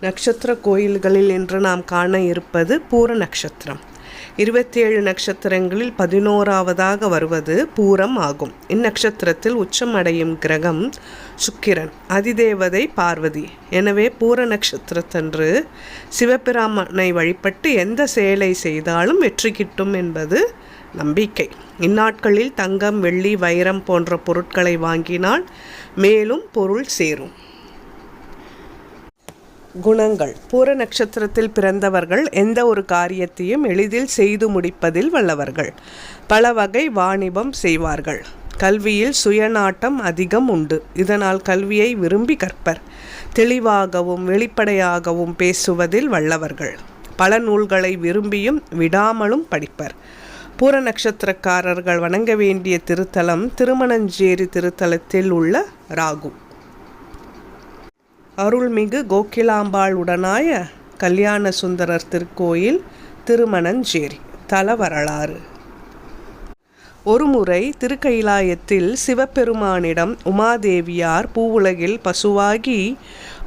நட்சத்திர கோயில்களில் இன்று நாம் காண இருப்பது பூர நட்சத்திரம். இருபத்தி ஏழு நட்சத்திரங்களில் பதினோராவதாக வருவது பூரம் ஆகும். இந்நட்சத்திரத்தில் உச்சம் அடையும் கிரகம் சுக்கிரன் அதிதேவதை பார்வதி. எனவே பூர நட்சத்திரத்தன்று சிவபிராமனை வழிபட்டு எந்த செயலை செய்தாலும் வெற்றி கிட்டும் என்பது நம்பிக்கை. இந்நாட்களில் தங்கம் வெள்ளி வைரம் போன்ற பொருட்களை வாங்கினால் மேலும் பொருள் சேரும். குணங்கள். பூர நட்சத்திரத்தில் பிறந்தவர்கள் எந்த ஒரு காரியத்தையும் எளிதில் செய்து முடிப்பதில் வல்லவர்கள். பல வகை வாணிபம் செய்வார்கள். கல்வியில் சுயநாட்டம் அதிகம் உண்டு. இதனால் கல்வியை விரும்பி கற்பர். தெளிவாகவும் வெளிப்படையாகவும் பேசுவதில் வல்லவர்கள். பல நூல்களை விரும்பியும் விடாமலும் படிப்பர். பூர நட்சத்திரக்காரர்கள் வணங்க வேண்டிய திருத்தலம் திருமணஞ்சேரி திருத்தலத்தில் உள்ள ராகு. அருள்மிகு கோகிலாம்பாள் உடனாய கல்யாண சுந்தரர் திருக்கோயில் திருமணஞ்சேரி தல வரலாறு. ஒருமுறை திருக்கைலாயத்தில் சிவபெருமானிடம் உமாதேவியார் பூவுலகில் பசுவாகி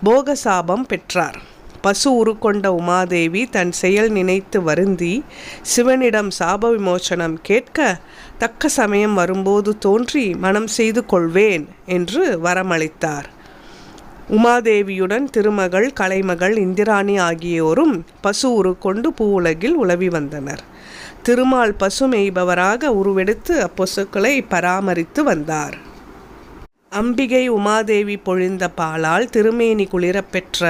போகசாபம் பெற்றார். பசு உருக்கொண்ட உமாதேவி தன் செயல் நினைத்து வருந்தி சிவனிடம் சாப விமோச்சனம் கேட்க தக்க சமயம் வரும்போது தோன்றி மனம் செய்து கொள்வேன் என்று வரமளித்தார். உமாதேவியுடன் திருமகள் கலைமகள் இந்திராணி ஆகியோரும் பசு உரு கொண்டு பூவுலகில் உலவி வந்தனர். திருமால் பசு மேய்பவராக உருவெடுத்து அப்பசுக்களை பராமரித்து வந்தார். அம்பிகை உமாதேவி பொழிந்த பாலால் திருமேனி குளிரப்பெற்ற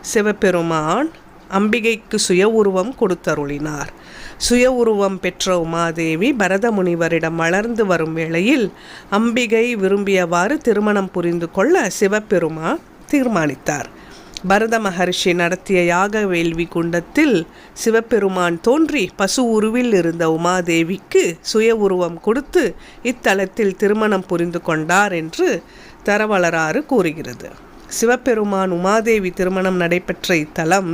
சிவபெருமான் அம்பிகைக்கு சுய உருவம் கொடுத்தருளினார். சுய உருவம் பெற்ற உமாதேவி பரத முனிவரிடம் வளர்ந்து வரும் வேளையில் அம்பிகை விரும்பியவாறு திருமணம் புரிந்து கொள்ள சிவபெருமா தீர்மானித்தார். பரத மகர்ஷி நடத்திய யாக வேள்வி குண்டத்தில் சிவபெருமான் தோன்றி பசு உருவில் இருந்த உமாதேவிக்கு சுய உருவம் கொடுத்து இத்தலத்தில் திருமணம் புரிந்து கொண்டார் என்று தரவளராறு கூறுகிறது. சிவபெருமான் உமாதேவி திருமணம் நடைபெற்ற இத்தலம்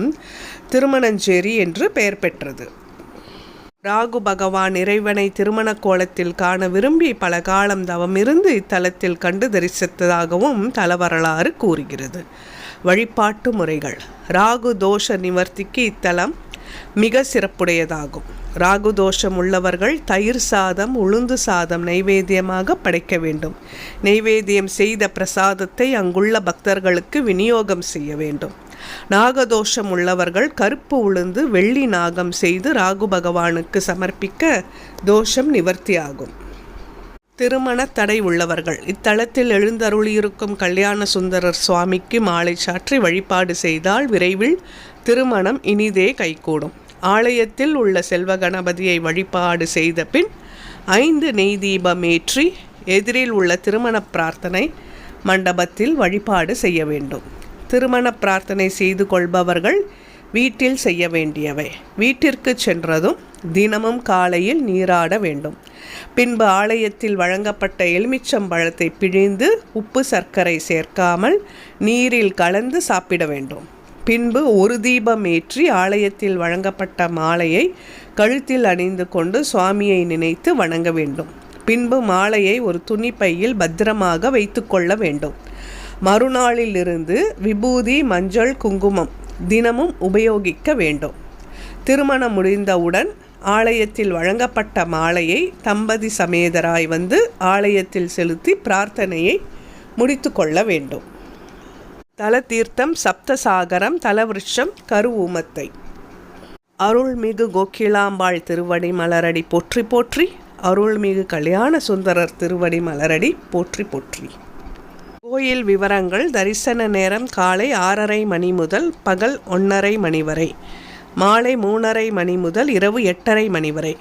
திருமணஞ்சேரி என்று பெயர் பெற்றது. ராகு பகவான் இறைவனை திருமண கோலத்தில் காண விரும்பி பல காலம் தவமிருந்து இத்தலத்தில் கண்டு தரிசித்ததாகவும் தலவரலாறு கூறுகிறது. வழிபாட்டு முறைகள். ராகு தோஷ நிவர்த்திக்கு இத்தலம் மிக சிறப்புடையதாகும். ராகு தோஷம் உள்ளவர்கள் தயிர் சாதம் உளுந்து சாதம் நைவேத்தியமாக படைக்க வேண்டும். நைவேத்தியம் செய்த பிரசாதத்தை அங்குள்ள பக்தர்களுக்கு விநியோகம் செய்ய வேண்டும். நாகதோஷம் உள்ளவர்கள் கருப்பு உளுந்து வெள்ளி நாகம் செய்து ராகு பகவானுக்கு சமர்ப்பிக்க தோஷம் நிவர்த்தியாகும். திருமண தடை உள்ளவர்கள் இத்தலத்தில் எழுந்தருளியிருக்கும் கல்யாண சுந்தரர் சுவாமிக்கு மாலை சாற்றி வழிபாடு செய்தால் விரைவில் திருமணம் இனிதே கைகூடும். ஆலயத்தில் உள்ள செல்வ கணபதியை வழிபாடு செய்த பின் ஐந்து நெய் தீபமேற்றி எதிரில் உள்ள திருமண பிரார்த்தனை மண்டபத்தில் வழிபாடு செய்ய வேண்டும். திருமண பிரார்த்தனை செய்து கொள்பவர்கள் வீட்டில் செய்ய வேண்டியவை. வீட்டிற்கு சென்றதும் தினமும் காலையில் நீராட வேண்டும். பின்பு ஆலயத்தில் வழங்கப்பட்ட எலுமிச்சம்பழத்தை பிழிந்து உப்பு சர்க்கரை சேர்க்காமல் நீரில் கலந்து சாப்பிட வேண்டும். பின்பு ஒரு தீபம் ஏற்றி ஆலயத்தில் வழங்கப்பட்ட மாலையை கழுத்தில் அணிந்து கொண்டு சுவாமியை நினைத்து வணங்க வேண்டும். பின்பு மாலையை ஒரு துணிப்பையில் பத்திரமாக வைத்து கொள்ள வேண்டும். மறுநாளிலிருந்து விபூதி மஞ்சள் குங்குமம் தினமும் உபயோகிக்க வேண்டும். திருமணம் முடிந்தவுடன் ஆலயத்தில் வழங்கப்பட்ட மாலையை தம்பதி சமேதராய் வந்து ஆலயத்தில் செலுத்தி பிரார்த்தனையை முடித்து கொள்ள வேண்டும். தல தீர்த்தம் சப்தசாகரம் தலவிருஷம் கருவூமத்தை. அருள்மிகு கோகிலாம்பாள் திருவடி மலரடி போற்றி போற்றி அருள்மிகு கல்யாண சுந்தரர் திருவடி மலரடி போற்றி போற்றி. கோயில் விவரங்கள் தரிசன நேரம் காலை ஆறரை மணி முதல் பகல் ஒன்றரை மணி வரை. மாலை மூணரை மணி முதல் இரவு எட்டரை மணி வரை.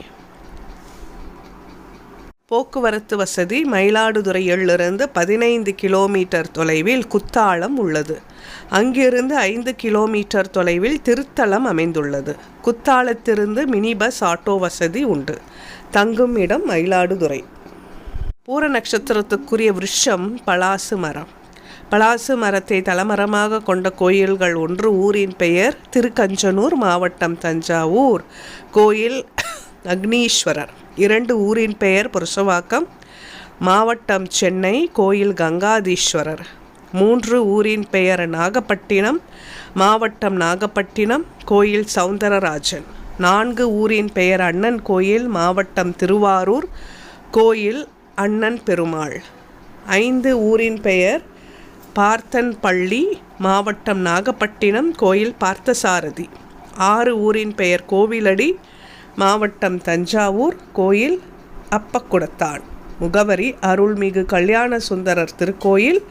போக்குவரத்து வசதி மயிலாடுதுறையிலிருந்து பதினைந்து கிலோமீட்டர் தொலைவில் குத்தாலம் உள்ளது. அங்கிருந்து ஐந்து கிலோமீட்டர் தொலைவில் திருத்தலம் அமைந்துள்ளது. குத்தாலத்திலிருந்து மினி பஸ் ஆட்டோ வசதி உண்டு. தங்கும் இடம் மயிலாடுதுறை. பூர நட்சத்திரத்துக்குரிய விருஷம் பலாசு மரம். பலாசு மரத்தை தலமரமாக கொண்ட கோயில்கள் ஒன்று. ஊரின் பெயர் திருக்கஞ்சனூர் மாவட்டம் தஞ்சாவூர். கோயில் அக்னீஸ்வரர். இரண்டு ஊரின் பெயர் புருஷவாக்கம். மாவட்டம் சென்னை கோயில் கங்காதீஸ்வரர். மூன்று ஊரின் பெயர் நாகப்பட்டினம் மாவட்டம் நாகப்பட்டினம் கோயில் சவுந்தரராஜன். நான்கு ஊரின் பெயர் அண்ணன் கோயில் மாவட்டம் திருவாரூர் கோயில் அண்ணன் பெருமாள். ஐந்து ஊரின் பெயர் பார்த்தன் பள்ளி மாவட்டம் நாகப்பட்டினம் கோயில் பார்த்தசாரதி. ஆறு ஊரின் பெயர் கோவிலடி மாவட்டம் தஞ்சாவூர் கோயில் அப்பக்குடத்தான் முகவரி அருள்மிகு கல்யாண சுந்தரர் திருக்கோயில்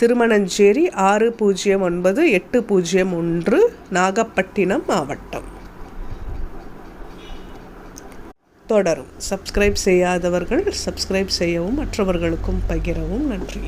திருமணஞ்சேரி ஆறு பூஜ்ஜியம் ஒன்பது எட்டு பூஜ்ஜியம் ஒன்று நாகப்பட்டினம் மாவட்டம். தொடரும். சப்ஸ்கிரைப் செய்யாதவர்கள் சப்ஸ்கிரைப் செய்யவும் மற்றவர்களுக்கும் பகிரவும் நன்றி.